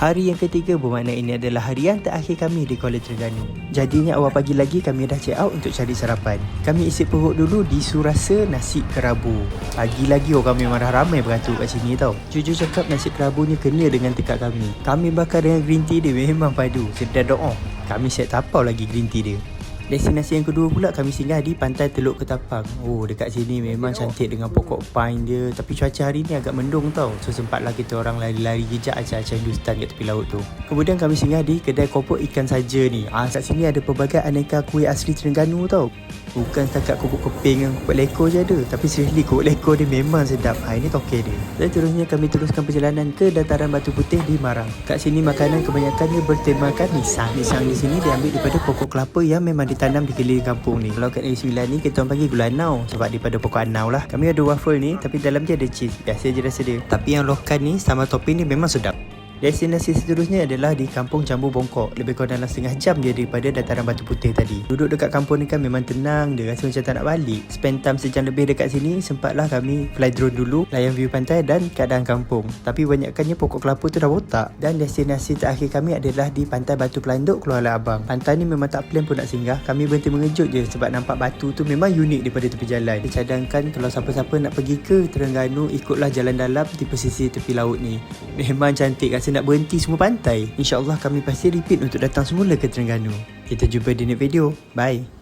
Hari yang ketiga bermakna ini adalah hari yang terakhir kami di Kuala Terengganu. Jadinya awal pagi lagi kami dah check out untuk cari sarapan. Kami isi perut dulu di Surasa Nasi Kerabu. Pagi lagi orang memang dah ramai beratur kat sini tau. Jujur cakap nasi kerabu ni kena dengan tekak kami. Kami bakar dengan green tea dia memang padu. Sedap doa. Kami set tapau lagi green tea dia. Destinasi yang kedua pula kami singgah di Pantai Teluk Ketapang. Oh, dekat sini memang cantik dengan pokok pine dia. Tapi cuaca hari ni agak mendung tau. So, sempatlah kita orang lari-lari jejak acah-acah Hindustan kat tepi laut tu. Kemudian kami singgah di kedai kopok ikan saja ni. Ah, kat sini ada pelbagai aneka kuih asli Terengganu tau. Bukan setakat kopok keping dengan kopok leko je ada. Tapi seriously, kopok leko dia memang sedap. Ha, ini toke dia. Dan terusnya kami teruskan perjalanan ke dataran Batu Putih di Marang. Kat sini makanan kebanyakannya bertemakan nisang. Nisang di sini diambil daripada pokok kelapa yang memang ditanam di keliling kampung ni. Kalau kat Negeri ni kita orang panggil gula anau sebab daripada pokok anau lah. Kami ada waffle ni tapi dalam dia ada cheese. Biasa je rasa dia. Tapi yang lokal ni sama topping ni memang sedap. Destinasi seterusnya adalah di Kampung Jambu Bongkok. Lebih kurang dalam setengah jam dia daripada dataran Batu Putih tadi. Duduk dekat kampung ni kan memang tenang. Dia rasa macam tak nak balik. Spend time sejam lebih dekat sini. Sempatlah kami fly drone dulu. Layan view pantai dan keadaan kampung. Tapi banyakkannya pokok kelapa tu dah botak. Dan destinasi terakhir kami adalah di Pantai Batu Pelanduk, Kuala Abang. Pantai ni memang tak plan pun nak singgah. Kami berhenti mengejut je sebab nampak batu tu memang unik daripada tepi jalan. Dicadangkan kalau siapa-siapa nak pergi ke Terengganu, ikutlah jalan dalam di pesisir tepi laut ni. Memang cantik rasa nak berhenti semua pantai. InsyaAllah kami pasti repeat untuk datang semula ke Terengganu. Kita jumpa di next video. Bye.